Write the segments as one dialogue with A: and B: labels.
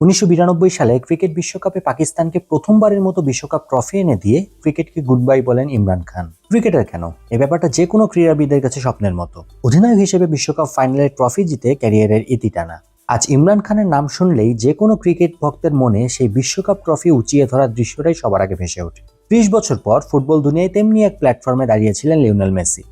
A: উনিশশো বিরানব্বই সালে ক্রিকেট বিশ্বকাপে পাকিস্তানকে প্রথমবারের মতো বিশ্বকাপ ট্রফি এনে দিয়ে ক্রিকেটকে গুড বাই বলেন ইমরান খান। ক্রিকেটার কেন? এ ব্যাপারটা যে কোনো ক্রীড়াবিদের কাছে স্বপ্নের মতো। অধিনায়ক হিসেবে বিশ্বকাপ ফাইনালের ট্রফি জিতে ক্যারিয়ারের ইতি টানা। আজ ইমরান খানের নাম শুনলেই যে কোনো ক্রিকেট ভক্তের মনে সেই বিশ্বকাপ ট্রফি উঁচিয়ে ধরার দৃশ্যটাই সবার আগে ভেসে ওঠে। ত্রিশ বছর পর ফুটবল দুনিয়ায় তেমনি এক প্ল্যাটফর্মে দাঁড়িয়েছিলেন লিওনেল মেসি।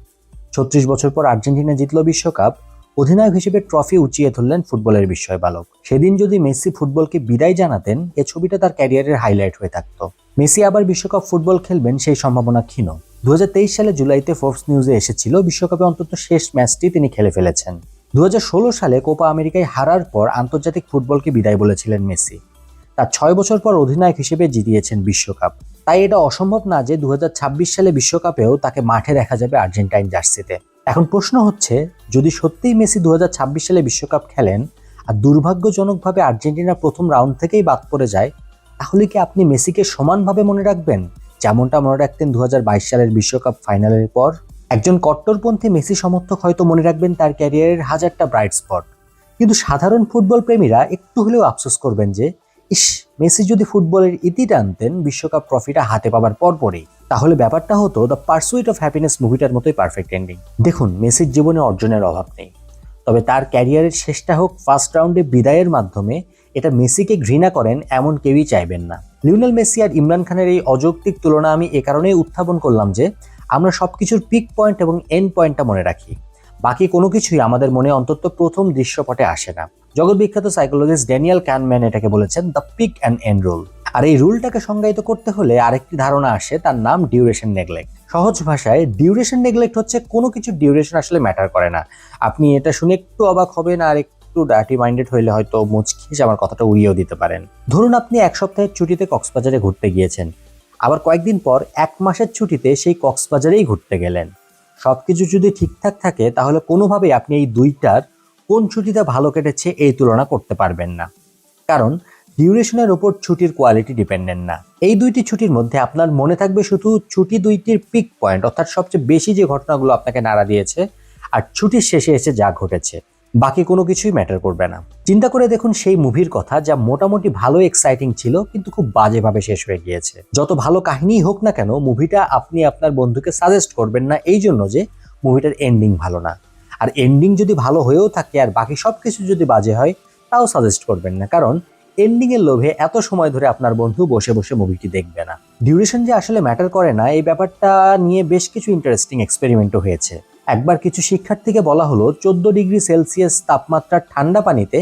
A: ছত্রিশ বছর পর আর্জেন্টিনা জিতল বিশ্বকাপ অধিনায়ক হিসেবে ট্রফি উঁচিয়ে ধরলেন ফুটবলের বিস্ময় বালক সেদিন যদি মেসি ফুটবলকে বিদায় জানাতেন, এ ছবিটা তার ক্যারিয়ারের হাইলাইট হয়ে থাকতো। মেসি আবার বিশ্বকাপ ফুটবল খেলবেন সেই সম্ভাবনা ক্ষীণ। দুহাজার তেইশ সালে জুলাইতে ফোর্বস নিউজে এসেছিল, বিশ্বকাপে অন্তত শেষ ম্যাচটি তিনি খেলে ফেলেছেন। দু হাজার ষোলো সালে কোপা আমেরিকায় হারার পর আন্তর্জাতিক ফুটবলকে বিদায় বলেছিলেন মেসি। তার ছয় বছর পর অধিনায়ক হিসেবে জিতিয়েছেন বিশ্বকাপ। তাই এটা অসম্ভব না যে দু হাজার ছাব্বিশ সালে বিশ্বকাপেও তাকে মাঠে দেখা যাবে আর্জেন্টাইন জার্সিতে। এখন প্রশ্ন হচ্ছে, যদি সত্যিই মেসি দু হাজার ছাব্বিশ সালে বিশ্বকাপ খেলেন আর দুর্ভাগ্যজনকভাবে আর্জেন্টিনা প্রথম রাউন্ড থেকেই বাদ পড়ে যায়, তাহলে কি আপনি মেসিকে সমানভাবে মনে রাখবেন, যেমনটা মনে রাখতেন দু হাজার বাইশ সালের বিশ্বকাপ ফাইনালের পর? একজন কট্টরপন্থী মেসি সমর্থক হয়তো মনে রাখবেন তার ক্যারিয়ারের হাজারটা ব্রাইট স্পট কিন্তু সাধারণ ফুটবল প্রেমীরা একটু হলেও আফসোস করবেন যে, ইস, মেসি যদি ফুটবলের ইতি টানতেন, বিশ্বকাপ ট্রফিটা হাতে পাবার পরপরই। তাহলে ব্যাপারটা হতো দ্য পার্সুইট অফ হ্যাপিনেস মুভিটার মতোই পারফেক্ট এন্ডিং দেখুন, মেসির জীবনে অর্জনের অভাব নেই। তবে তার ক্যারিয়ারের শেষটা হোক ফার্স্ট রাউন্ডে বিদায়ের মাধ্যমে এটা মেসিকে ঘৃণা করেন এমন কেউই চাইবেন না। লিওনেল মেসি আর ইমরান খানের এই অযৌক্তিক তুলনা আমি এ কারণেই উত্থাপন করলাম যে, আমরা সব কিছুর পিক পয়েন্ট এবং এন্ড পয়েন্টটা মনে রাখি। বাকি কোনো কিছুই আমাদের মনে অন্তত প্রথম দৃশ্যপটে আসে না। জগৎ বিখ্যাত সাইকোলজিস্ট ড্যানিয়েল ক্যানম্যান এটাকে বলেছেন the peak and end rule আর এই রুলটাকে সংজ্ঞায়িত করতে হলে আরেকটি ধারণা আসে, তার নাম ডিউরেশন নেগলেক্ট। সহজ ভাষায়, ডিউরেশন নেগলেক্ট হচ্ছে কোনো কিছু ডিউরেশন আসলে ম্যাটার করে না। আপনি এটা শুনে একটু অবাক হবেন আর একটু ডার্টি মাইন্ডেড হইলে হয়তো মুচকিয়ে আমার কথাটা উড়িয়েও দিতে পারেন। ধরুন আপনি এক সপ্তাহের ছুটিতে কক্সবাজারে ঘুরতে গিয়েছেন। আবার কয়েকদিন পর এক মাসের ছুটিতে সেই কক্সবাজারেই ঘুরতে গেলেন। সবকিছু যদি ঠিকঠাক থাকে, তাহলে কোনোভাবেই আপনি এই দুইটার কোন ছুটিটা ভালো কেটেছে এই তুলনা করতে পারবেন না। কারণ ডিউরেশনের ওপর ছুটির কোয়ালিটি ডিপেন্ডেন্ট না। এই দুইটি ছুটির মধ্যে আপনার মনে থাকবে শুধু ছুটি দুইটির পিক পয়েন্ট অর্থাৎ সবচেয়ে বেশি যে ঘটনাগুলো আপনাকে নাড়া দিয়েছে আর ছুটির শেষে এসে যা ঘটেছে। বাকি কোনো কিছুই ম্যাটার করবে না। চিন্তা করে দেখুন সেই মুভির কথা যা মোটামুটি ভালো এক্সাইটিং ছিল, কিন্তু খুব বাজেভাবে শেষ হয়ে গিয়েছে। যত ভালো কাহিনী হোক না কেন মুভিটা আপনি আপনার বন্ধুকে সাজেস্ট করবেন না, এই জন্য যে মুভিটার এন্ডিং ভালো না। আর এন্ডিং যদি ভালো হয়েও থাকে আর বাকি সব কিছু যদি বাজে হয়, তাও সাজেস্ট করবেন না। কারণ এন্ডিং এর লোভে এত সময় ধরে আপনার বন্ধু বসে বসে মুভিটি দেখবে না। ডিউরেশন যে আসলে ম্যাটার করে না, এই ব্যাপারটা নিয়ে বেশ কিছু ইন্টারেস্টিং এক্সপেরিমেন্টও হয়েছে। একবার কিছু শিক্ষার্থীকে বলা হলো, চোদ্দ ডিগ্রি সেলসিয়াস তাপমাত্রার ঠান্ডা পানিতে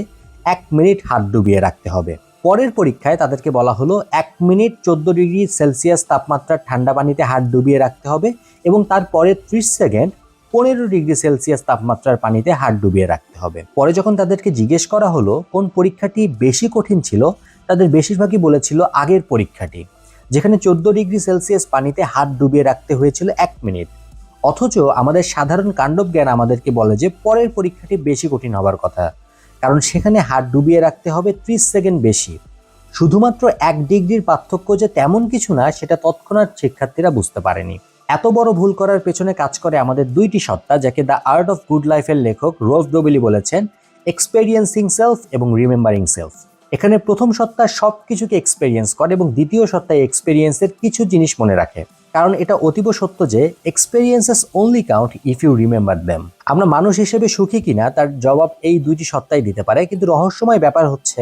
A: এক মিনিট হাত ডুবিয়ে রাখতে হবে। পরের পরীক্ষায় তাদেরকে বলা হলো, এক মিনিট চোদ্দ ডিগ্রি সেলসিয়াস তাপমাত্রার ঠান্ডা পানিতে হাত ডুবিয়ে রাখতে হবে এবং তারপরে ত্রিশ সেকেন্ড পনেরো ডিগ্রি সেলসিয়াস তাপমাত্রার পানিতে হাত ডুবিয়ে রাখতে হবে। পরে যখন তাদেরকে জিজ্ঞেস করা হলো, কোন পরীক্ষাটি বেশি কঠিন ছিল, তাদের বেশিরভাগই বলেছিল আগের পরীক্ষাটি, যেখানে চোদ্দ ডিগ্রি সেলসিয়াস পানিতে হাত ডুবিয়ে রাখতে হয়েছিল এক মিনিট। অথচ আমাদের সাধারণ কাণ্ডব জ্ঞান আমাদেরকে বলে যে, পরের পরীক্ষাটি বেশি কঠিন হবার কথা, কারণ সেখানে হাত ডুবিয়ে রাখতে হবে ত্রিশ সেকেন্ড বেশি। শুধুমাত্র এক ডিগ্রির পার্থক্য যে তেমন কিছু না, সেটা তৎক্ষণাৎ শিক্ষার্থীরা বুঝতে পারেনি। এত বড় ভুল করার পেছনে কাজ করে আমাদের দুইটি সত্তা, যাকে দ্য আর্ট অফ গুড লাইফের লেখক রোজ ডোবেলি বলেছেন এক্সপেরিয়েন্সিং সেলফ এবং রিমেম্বারিং সেলফ এখানে প্রথম সত্তা সব কিছুকে এক্সপেরিয়েন্স করে এবং দ্বিতীয় সত্তায় এক্সপেরিয়েন্সের কিছু জিনিস মনে রাখে। কারণ এটা অতীব সত্য যে experiences only count if you remember them আমরা মানুষ হিসেবে সুখী কিনা, তার জবাব এই দুইটি সত্তাই দিতে পারে, কিন্তু রহস্যময় ব্যাপার হচ্ছে,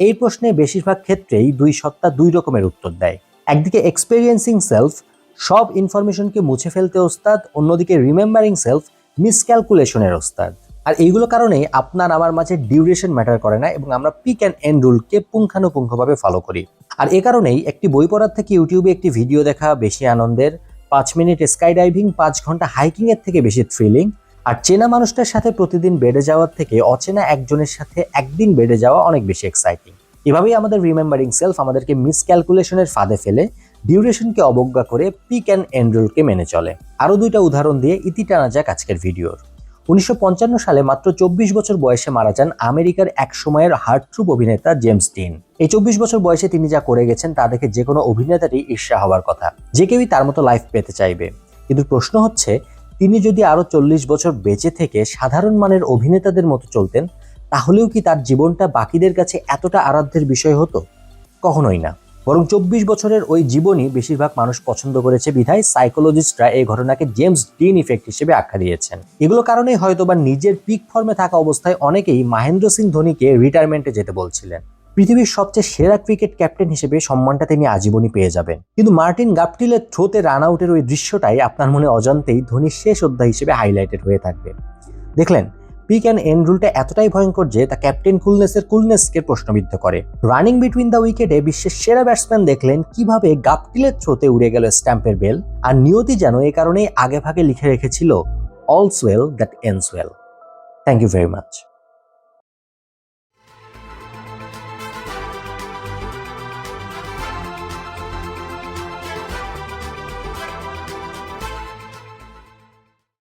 A: এই প্রশ্নে বেশিরভাগ ক্ষেত্রেই দুই সত্তা দুই রকমের উত্তর দেয়। একদিকে এক্সপেরিয়েন্সিং সেলফ সব ইনফরমেশনকে মুছে ফেলতে ওস্তাদ, অন্যদিকে রিমেম্বারিং সেলফ মিসক্যালকুলেশনের ওস্তাদ। আর এইগুলো কারণেই আপনার আমার মাঝে ডিউরেশন ম্যাটার করে না এবং আমরা পিক অ্যান্ড এন্ড রুলকে পুঙ্খানুপুঙ্খভাবে ফলো করি। আর এ কারণেই একটি বই পড়ার থেকে ইউটিউবে একটি ভিডিও দেখা বেশি আনন্দের, পাঁচ মিনিট স্কাই ডাইভিং পাঁচ ঘণ্টা হাইকিংয়ের থেকে বেশি থ্রিলিং আর চেনা মানুষটার সাথে প্রতিদিন বেড়ে যাওয়ার থেকে অচেনা একজনের সাথে একদিন বেড়ে যাওয়া অনেক বেশি এক্সাইটিং এভাবেই আমাদের রিমেম্বারিং সেলফ আমাদেরকে মিসক্যালকুলেশনের ফাঁদে ফেলে ডিউরেশনকে অবজ্ঞা করে পিক অ্যান্ড এন্ড্রোলকে মেনে চলে। আরও দুইটা উদাহরণ দিয়ে ইতি টানা যাক আজকের ভিডিওর। উনিশশো পঞ্চান্ন সালে মাত্র চব্বিশ বছর বয়সে মারা যান আমেরিকার এক সময়ের হার্টট্রুপ অভিনেতা জেমস ডিন। এই চব্বিশ বছর বয়সে তিনি যা করে গেছেন তা দেখে যে কোনো অভিনেতারই ঈর্ষা হওয়ার কথা। যে কেউই তার মতো লাইফ পেতে চাইবে। কিন্তু প্রশ্ন হচ্ছে, তিনি যদি আরও চল্লিশ বছর বেঁচে থেকে সাধারণ মানের অভিনেতাদের মতো চলতেন, তাহলেও কি তার জীবনটা বাকিদের কাছে এতটা আরাধ্যের বিষয় হতো? কখনোই না। বরং চব্বিশ বছরের ওই জীবনই বেশিরভাগ মানুষ পছন্দ করেছে বিধায় সাইকোলজিস্টরা এই ঘটনাকে জেমস ডিন ইফেক্ট হিসেবে আখ্যা দিয়েছেন। এগুলো কারণেই হয়তোবা নিজের পিক ফর্মে থাকা অবস্থায় অনেকেই মহেন্দ্র সিং ধোনিকে রিটায়ারমেন্টে যেতে বলছিলেন। পৃথিবীর সবচেয়ে সেরা ক্রিকেট ক্যাপ্টেন হিসেবে সম্মানটা তিনি আজীবনই পেয়ে যাবেন। কিন্তু মার্টিন গাপটিলের থ্রোতে রান আউটের ওই দৃশ্যটাই আপনার মনে অজান্তেই ধোনির শেষ অধ্যায় হিসেবে হাইলাইটেড হয়ে থাকবে। দেখলেন পিক অ্যান্ড এন্ড রুলটা এতটাই ভয়ঙ্কর যে তা ক্যাপ্টেন কুলনেসের কুলনেসকে প্রশ্নবিদ্ধ করে। রানিং বিটুইন দ্য উইকেটে বিশ্বের সেরা ব্যাটসম্যান দেখলেন কীভাবে গাপটিলের থ্রোতে উড়ে গেল স্ট্যাম্পের বেল, আর নিয়তি যেন এ কারণেই আগে ভাগে লিখে রেখেছিল all's well that ends well. Thank you very much